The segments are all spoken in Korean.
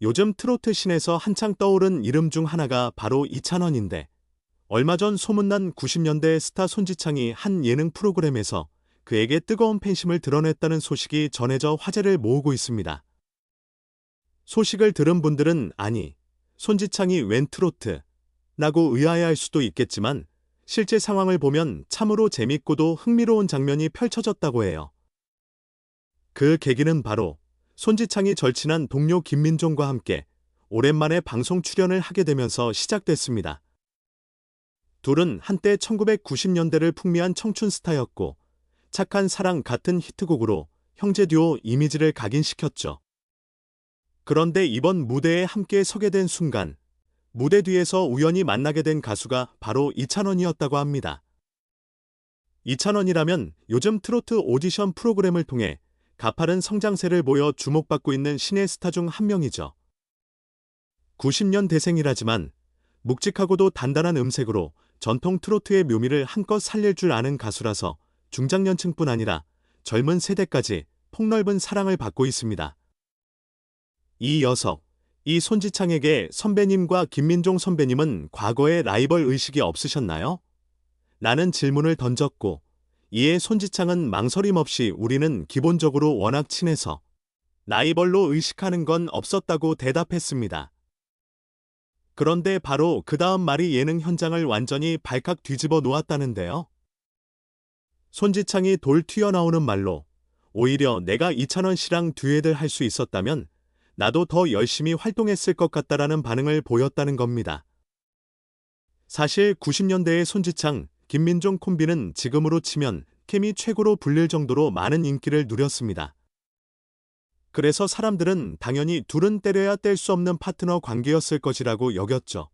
요즘 트로트 신에서 한창 떠오른 이름 중 하나가 바로 이찬원인데 얼마 전 소문난 90년대 스타 손지창이 한 예능 프로그램에서 그에게 뜨거운 팬심을 드러냈다는 소식이 전해져 화제를 모으고 있습니다. 소식을 들은 분들은 아니, 손지창이 웬 트로트? 라고 의아해할 수도 있겠지만 실제 상황을 보면 참으로 재밌고도 흥미로운 장면이 펼쳐졌다고 해요. 그 계기는 바로 손지창이 절친한 동료 김민종과 함께 오랜만에 방송 출연을 하게 되면서 시작됐습니다. 둘은 한때 1990년대를 풍미한 청춘 스타였고 착한 사랑 같은 히트곡으로 형제 듀오 이미지를 각인시켰죠. 그런데 이번 무대에 함께 서게 된 순간 무대 뒤에서 우연히 만나게 된 가수가 바로 이찬원이었다고 합니다. 이찬원이라면 요즘 트로트 오디션 프로그램을 통해 가파른 성장세를 보여 주목받고 있는 신의 스타 중 한 명이죠. 90년 대생이라지만 묵직하고도 단단한 음색으로 전통 트로트의 묘미를 한껏 살릴 줄 아는 가수라서 중장년층뿐 아니라 젊은 세대까지 폭넓은 사랑을 받고 있습니다. 이 녀석, 이 손지창에게 선배님과 김민종 선배님은 과거에 라이벌 의식이 없으셨나요? 라는 질문을 던졌고 이에 손지창은 망설임 없이 우리는 기본적으로 워낙 친해서 라이벌로 의식하는 건 없었다고 대답했습니다. 그런데 바로 그 다음 말이 예능 현장을 완전히 발칵 뒤집어 놓았다는데요. 손지창이 돌 튀어나오는 말로 오히려 내가 이찬원 씨랑 듀엣을 할 수 있었다면 나도 더 열심히 활동했을 것 같다라는 반응을 보였다는 겁니다. 사실 90년대의 손지창, 김민종 콤비는 지금으로 치면 케미 최고로 불릴 정도로 많은 인기를 누렸습니다. 그래서 사람들은 당연히 둘은 때려야 뗄 수 없는 파트너 관계였을 것이라고 여겼죠.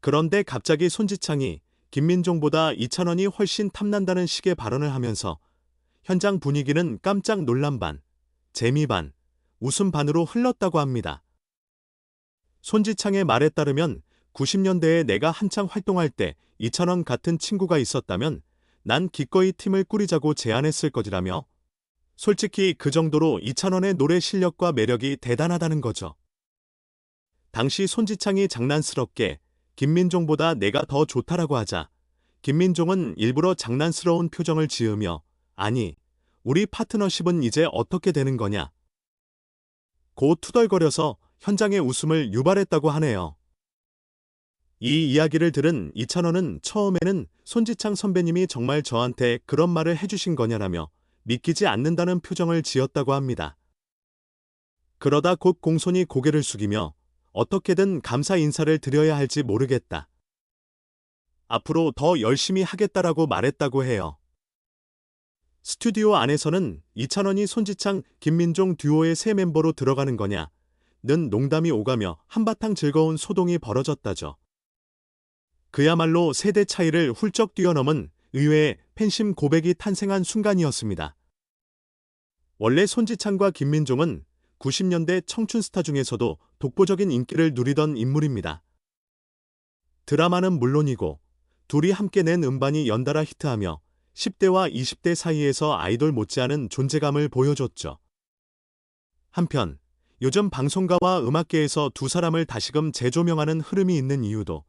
그런데 갑자기 손지창이 김민종보다 이찬원이 훨씬 탐난다는 식의 발언을 하면서 현장 분위기는 깜짝 놀람 반, 재미 반, 웃음 반으로 흘렀다고 합니다. 손지창의 말에 따르면 90년대에 내가 한창 활동할 때 이찬원 같은 친구가 있었다면 난 기꺼이 팀을 꾸리자고 제안했을 것이라며 솔직히 그 정도로 이찬원의 노래 실력과 매력이 대단하다는 거죠. 당시 손지창이 장난스럽게 김민종보다 내가 더 좋다라고 하자 김민종은 일부러 장난스러운 표정을 지으며 아니, 우리 파트너십은 이제 어떻게 되는 거냐? 고 투덜거려서 현장의 웃음을 유발했다고 하네요. 이 이야기를 들은 이찬원은 처음에는 손지창 선배님이 정말 저한테 그런 말을 해주신 거냐라며 믿기지 않는다는 표정을 지었다고 합니다. 그러다 곧 공손히 고개를 숙이며 어떻게든 감사 인사를 드려야 할지 모르겠다. 앞으로 더 열심히 하겠다라고 말했다고 해요. 스튜디오 안에서는 이찬원이 손지창, 김민종 듀오의 새 멤버로 들어가는 거냐, 는 농담이 오가며 한바탕 즐거운 소동이 벌어졌다죠. 그야말로 세대 차이를 훌쩍 뛰어넘은 의외의 팬심 고백이 탄생한 순간이었습니다. 원래 손지창과 김민종은 90년대 청춘 스타 중에서도 독보적인 인기를 누리던 인물입니다. 드라마는 물론이고 둘이 함께 낸 음반이 연달아 히트하며 10대와 20대 사이에서 아이돌 못지않은 존재감을 보여줬죠. 한편 요즘 방송가와 음악계에서 두 사람을 다시금 재조명하는 흐름이 있는 이유도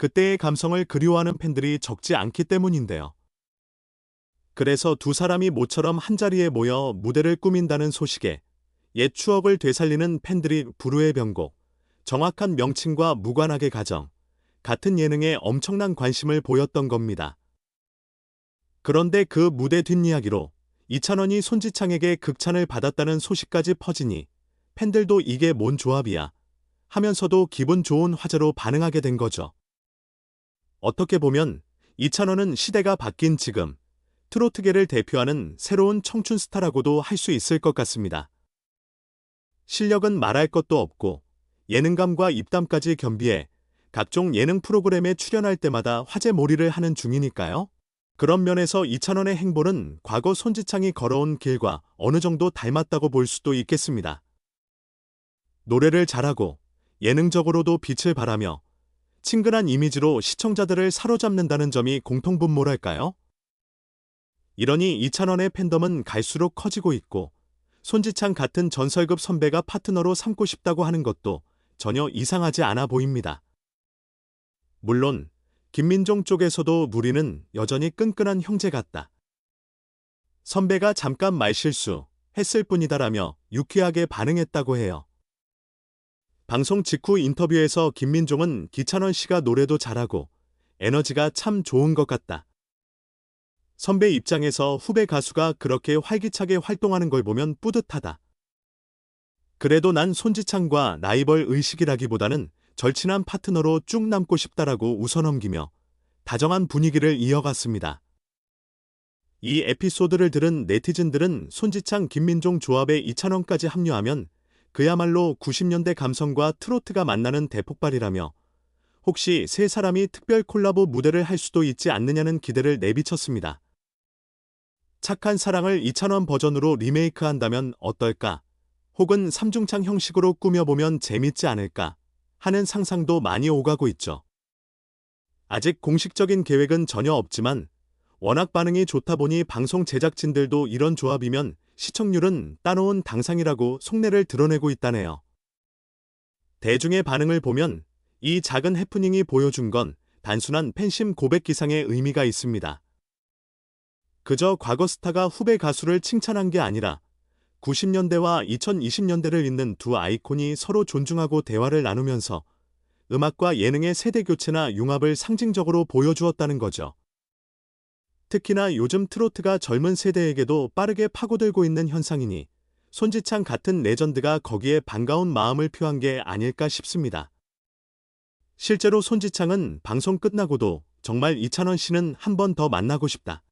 그때의 감성을 그리워하는 팬들이 적지 않기 때문인데요. 그래서 두 사람이 모처럼 한자리에 모여 무대를 꾸민다는 소식에 옛 추억을 되살리는 팬들이 불후의 병곡, 정확한 명칭과 무관하게 가정, 같은 예능에 엄청난 관심을 보였던 겁니다. 그런데 그 무대 뒷이야기로 이찬원이 손지창에게 극찬을 받았다는 소식까지 퍼지니 팬들도 이게 뭔 조합이야 하면서도 기분 좋은 화제로 반응하게 된 거죠. 어떻게 보면 이찬원은 시대가 바뀐 지금 트로트계를 대표하는 새로운 청춘 스타라고도 할 수 있을 것 같습니다. 실력은 말할 것도 없고 예능감과 입담까지 겸비해 각종 예능 프로그램에 출연할 때마다 화제몰이를 하는 중이니까요. 그런 면에서 이찬원의 행보는 과거 손지창이 걸어온 길과 어느 정도 닮았다고 볼 수도 있겠습니다. 노래를 잘하고 예능적으로도 빛을 발하며 친근한 이미지로 시청자들을 사로잡는다는 점이 공통분모랄까요? 이러니 이찬원의 팬덤은 갈수록 커지고 있고 손지창 같은 전설급 선배가 파트너로 삼고 싶다고 하는 것도 전혀 이상하지 않아 보입니다. 물론 김민종 쪽에서도 무리는 여전히 끈끈한 형제 같다. 선배가 잠깐 말실수 했을 뿐이다라며 유쾌하게 반응했다고 해요. 방송 직후 인터뷰에서 김민종은 기찬원 씨가 노래도 잘하고 에너지가 참 좋은 것 같다. 선배 입장에서 후배 가수가 그렇게 활기차게 활동하는 걸 보면 뿌듯하다. 그래도 난 손지창과 라이벌 의식이라기보다는 절친한 파트너로 쭉 남고 싶다라고 웃어넘기며 다정한 분위기를 이어갔습니다. 이 에피소드를 들은 네티즌들은 손지창 김민종 조합에 2,000원까지 합류하면 그야말로 90년대 감성과 트로트가 만나는 대폭발이라며 혹시 세 사람이 특별 콜라보 무대를 할 수도 있지 않느냐는 기대를 내비쳤습니다. 착한 사랑을 2,000원 버전으로 리메이크한다면 어떨까? 혹은 삼중창 형식으로 꾸며보면 재밌지 않을까? 하는 상상도 많이 오가고 있죠. 아직 공식적인 계획은 전혀 없지만 워낙 반응이 좋다 보니 방송 제작진들도 이런 조합이면 시청률은 따놓은 당상이라고 속내를 드러내고 있다네요. 대중의 반응을 보면 이 작은 해프닝이 보여준 건 단순한 팬심 고백 기상의 의미가 있습니다. 그저 과거 스타가 후배 가수를 칭찬한 게 아니라 90년대와 2020년대를 잇는 두 아이콘이 서로 존중하고 대화를 나누면서 음악과 예능의 세대 교체나 융합을 상징적으로 보여주었다는 거죠. 특히나 요즘 트로트가 젊은 세대에게도 빠르게 파고들고 있는 현상이니 손지창 같은 레전드가 거기에 반가운 마음을 표한 게 아닐까 싶습니다. 실제로 손지창은 방송 끝나고도 정말 이찬원 씨는 한 번 더 만나고 싶다.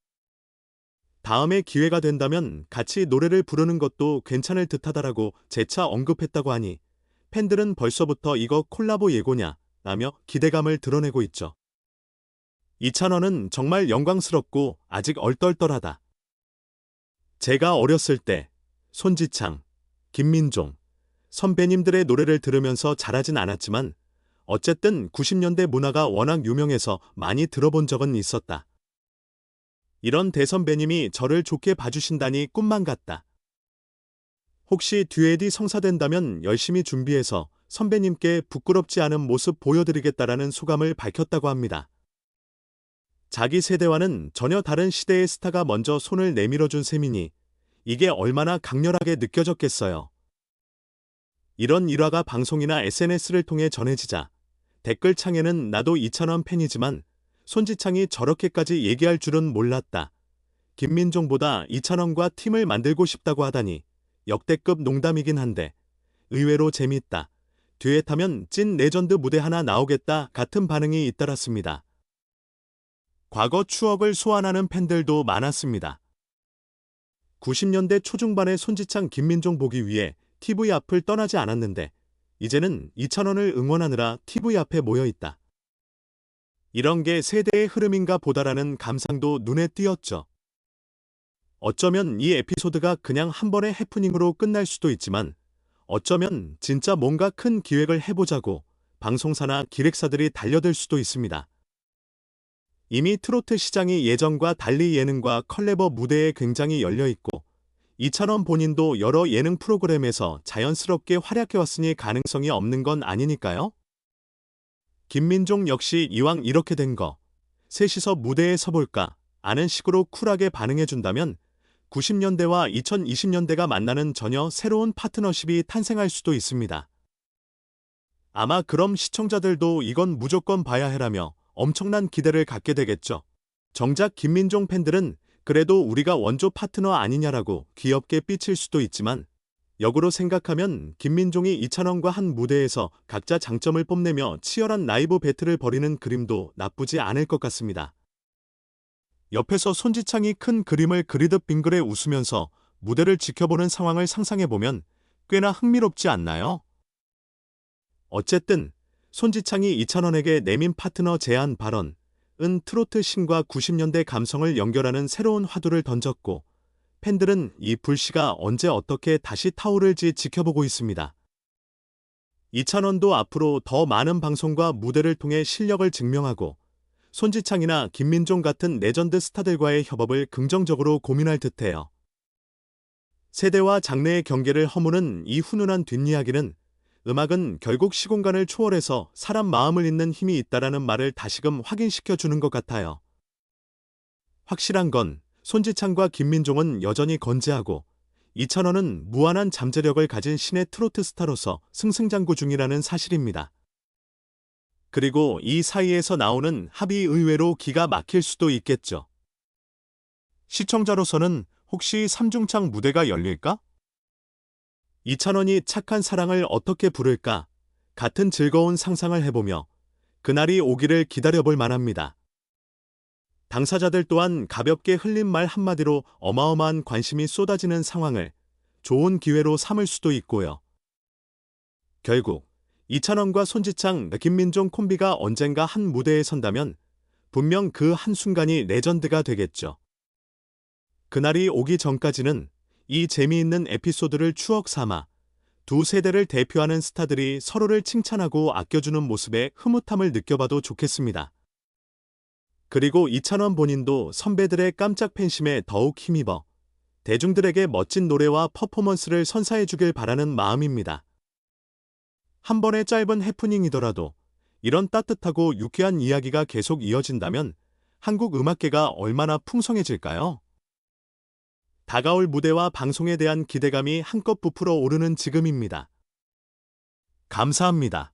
다음에 기회가 된다면 같이 노래를 부르는 것도 괜찮을 듯하다라고 재차 언급했다고 하니 팬들은 벌써부터 이거 콜라보 예고냐 라며 기대감을 드러내고 있죠. 이찬원은 정말 영광스럽고 아직 얼떨떨하다. 제가 어렸을 때 손지창, 김민종, 선배님들의 노래를 들으면서 자라진 않았지만 어쨌든 90년대 문화가 워낙 유명해서 많이 들어본 적은 있었다. 이런 대선배님이 저를 좋게 봐주신다니 꿈만 같다. 혹시 듀엣이 성사된다면 열심히 준비해서 선배님께 부끄럽지 않은 모습 보여드리겠다라는 소감을 밝혔다고 합니다. 자기 세대와는 전혀 다른 시대의 스타가 먼저 손을 내밀어준 셈이니 이게 얼마나 강렬하게 느껴졌겠어요. 이런 일화가 방송이나 SNS를 통해 전해지자 댓글창에는 나도 이찬원 팬이지만 손지창이 저렇게까지 얘기할 줄은 몰랐다. 김민종보다 이찬원과 팀을 만들고 싶다고 하다니 역대급 농담이긴 한데 의외로 재밌다. 듀엣하면 찐 레전드 무대 하나 나오겠다 같은 반응이 잇따랐습니다. 과거 추억을 소환하는 팬들도 많았습니다. 90년대 초중반의 손지창 김민종 보기 위해 TV 앞을 떠나지 않았는데 이제는 이찬원을 응원하느라 TV 앞에 모여 있다. 이런 게 세대의 흐름인가 보다라는 감상도 눈에 띄었죠. 어쩌면 이 에피소드가 그냥 한 번의 해프닝으로 끝날 수도 있지만 어쩌면 진짜 뭔가 큰 기획을 해보자고 방송사나 기획사들이 달려들 수도 있습니다. 이미 트로트 시장이 예전과 달리 예능과 컬레버 무대에 굉장히 열려있고 이찬원 본인도 여러 예능 프로그램에서 자연스럽게 활약해왔으니 가능성이 없는 건 아니니까요? 김민종 역시 이왕 이렇게 된 거, 셋이서 무대에 서볼까 아는 식으로 쿨하게 반응해준다면 90년대와 2020년대가 만나는 전혀 새로운 파트너십이 탄생할 수도 있습니다. 아마 그럼 시청자들도 이건 무조건 봐야 해라며 엄청난 기대를 갖게 되겠죠. 정작 김민종 팬들은 그래도 우리가 원조 파트너 아니냐라고 귀엽게 삐칠 수도 있지만 역으로 생각하면 김민종이 이찬원과 한 무대에서 각자 장점을 뽐내며 치열한 라이브 배틀을 벌이는 그림도 나쁘지 않을 것 같습니다. 옆에서 손지창이 큰 그림을 그리듯 빙그레 웃으면서 무대를 지켜보는 상황을 상상해보면 꽤나 흥미롭지 않나요? 어쨌든 손지창이 이찬원에게 내민 파트너 제안 발언, 은 트로트 신과 90년대 감성을 연결하는 새로운 화두를 던졌고 팬들은 이 불씨가 언제 어떻게 다시 타오를지 지켜보고 있습니다. 이찬원도 앞으로 더 많은 방송과 무대를 통해 실력을 증명하고 손지창이나 김민종 같은 레전드 스타들과의 협업을 긍정적으로 고민할 듯해요. 세대와 장르의 경계를 허무는 이 훈훈한 뒷이야기는 음악은 결국 시공간을 초월해서 사람 마음을 잇는 힘이 있다라는 말을 다시금 확인시켜 주는 것 같아요. 확실한 건 손지창과 김민종은 여전히 건재하고 이찬원은 무한한 잠재력을 가진 신의 트로트 스타로서 승승장구 중이라는 사실입니다. 그리고 이 사이에서 나오는 합이 의외로 기가 막힐 수도 있겠죠. 시청자로서는 혹시 삼중창 무대가 열릴까? 이찬원이 착한 사랑을 어떻게 부를까? 같은 즐거운 상상을 해보며 그날이 오기를 기다려볼 만합니다. 당사자들 또한 가볍게 흘린 말 한마디로 어마어마한 관심이 쏟아지는 상황을 좋은 기회로 삼을 수도 있고요. 결국 이찬원과 손지창, 김민종 콤비가 언젠가 한 무대에 선다면 분명 그 한순간이 레전드가 되겠죠. 그날이 오기 전까지는 이 재미있는 에피소드를 추억 삼아 두 세대를 대표하는 스타들이 서로를 칭찬하고 아껴주는 모습에 흐뭇함을 느껴봐도 좋겠습니다. 그리고 이찬원 본인도 선배들의 깜짝 팬심에 더욱 힘입어 대중들에게 멋진 노래와 퍼포먼스를 선사해주길 바라는 마음입니다. 한 번의 짧은 해프닝이더라도 이런 따뜻하고 유쾌한 이야기가 계속 이어진다면 한국 음악계가 얼마나 풍성해질까요? 다가올 무대와 방송에 대한 기대감이 한껏 부풀어 오르는 지금입니다. 감사합니다.